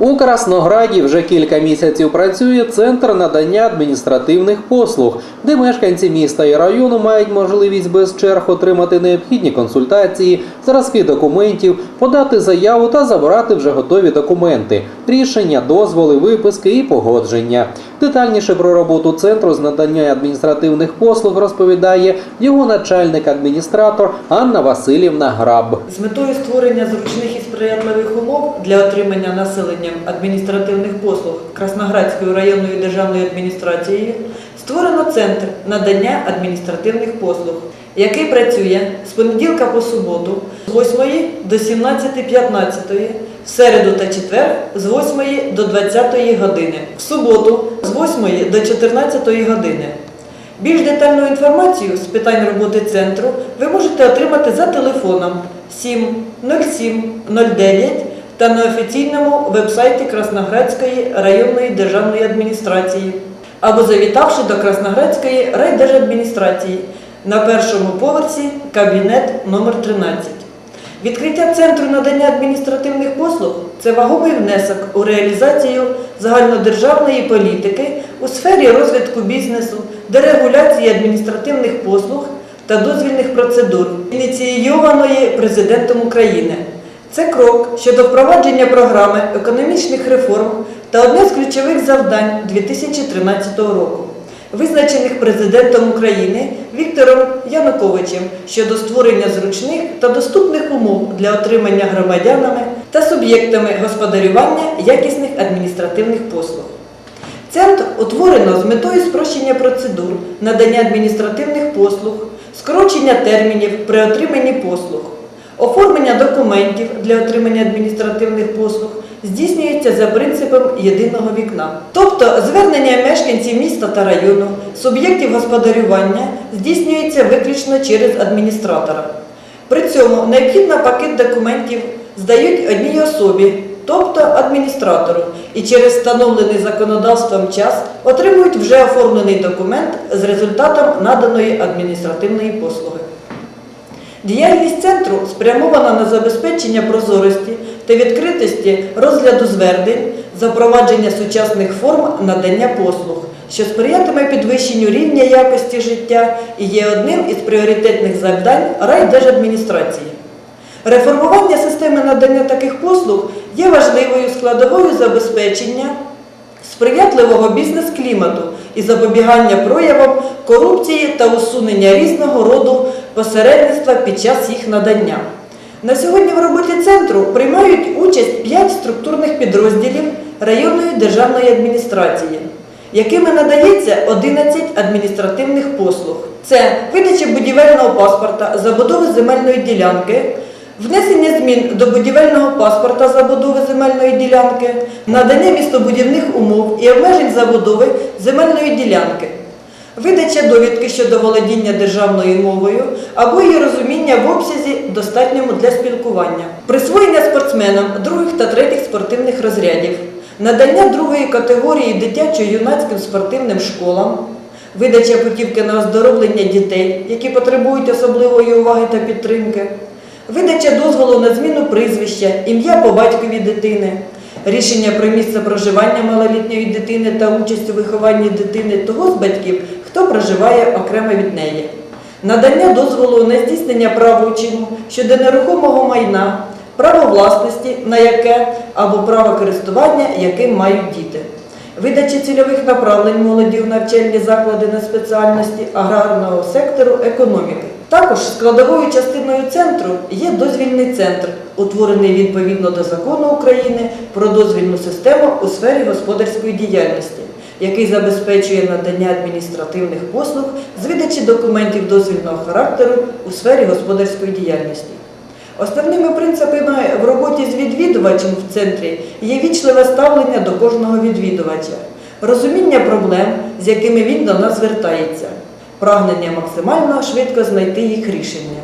У Краснограді вже кілька місяців працює центр надання адміністративних послуг, де мешканці міста і району мають можливість без черг отримати необхідні консультації, зразки документів, подати заяву та забрати вже готові документи, рішення, дозволи, виписки і погодження. Детальніше про роботу центру з надання адміністративних послуг розповідає його начальник-адміністратор Анна Васильівна Граб. З метою створення зручних і сприятливих умов для отримання населенням адміністративних послуг Красноградської районної державної адміністрацією створено центр надання адміністративних послуг, який працює з понеділка по суботу з 8 до 17.15, в середу та четвер з 8 до 20 години, в суботу з 8 до 14 години. Більш детальну інформацію з питань роботи центру ви можете отримати за телефоном 7 07 09 та на офіційному вебсайті Красноградської районної державної адміністрації або завітавши до Красноградської райдержадміністрації на першому поверсі кабінет номер 13. Відкриття центру надання адміністративних послуг це вагомий внесок у реалізацію загальнодержавної політики у сфері розвитку бізнесу, дерегуляції адміністративних послуг та дозвільних процедур, ініційованої президентом України. Це крок щодо впровадження програми економічних реформ та одне з ключових завдань 2013 року визначених президентом України Віктором Януковичем щодо створення зручних та доступних умов для отримання громадянами та суб'єктами господарювання якісних адміністративних послуг. Центр утворено з метою спрощення процедур, надання адміністративних послуг, скорочення термінів при отриманні послуг, оформлення документів для отримання адміністративних послуг здійснюється за принципом єдиного вікна. Тобто звернення мешканців міста та району, суб'єктів господарювання здійснюється виключно через адміністратора. При цьому необхідний пакет документів здають одній особі, тобто адміністратору, і через встановлений законодавством час отримують вже оформлений документ з результатом наданої адміністративної послуги. Діяльність центру спрямована на забезпечення прозорості та відкритості розгляду звернень, запровадження сучасних форм надання послуг, що сприятиме підвищенню рівня якості життя і є одним із пріоритетних завдань райдержадміністрації. Реформування системи надання таких послуг є важливою складовою забезпечення сприятливого бізнес-клімату і запобігання проявам корупції та усунення різного роду посередництва під час їх надання. На сьогодні в роботі центру приймають участь 5 структурних підрозділів районної державної адміністрації, якими надається 11 адміністративних послуг. Це видача будівельного паспорта, забудови земельної ділянки, внесення змін до будівельного паспорта забудови земельної ділянки, надання містобудівних умов і обмежень забудови земельної ділянки. Видача довідки щодо володіння державною мовою або її розуміння в обсязі достатньому для спілкування, присвоєння спортсменам других та третіх спортивних розрядів, надання другої категорії дитячо-юнацьким спортивним школам, видача путівки на оздоровлення дітей, які потребують особливої уваги та підтримки, видача дозволу на зміну прізвища, ім'я по батькові дитини. Рішення про місце проживання малолітньої дитини та участь у вихованні дитини того з батьків, хто проживає окремо від неї. Надання дозволу на здійснення правочину щодо нерухомого майна, право власності на яке або право користування, яким мають діти. Видача цільових направлень молоді в навчальні заклади на спеціальності аграрного сектору економіки. Також складовою частиною центру є дозвільний центр, утворений відповідно до закону України про дозвільну систему у сфері господарської діяльності, який забезпечує надання адміністративних послуг з видачі документів дозвільного характеру у сфері господарської діяльності. Основними принципами в роботі з відвідувачем в центрі є вічливе ставлення до кожного відвідувача, розуміння проблем, з якими він до нас звертається, прагнення максимально швидко знайти їх рішення.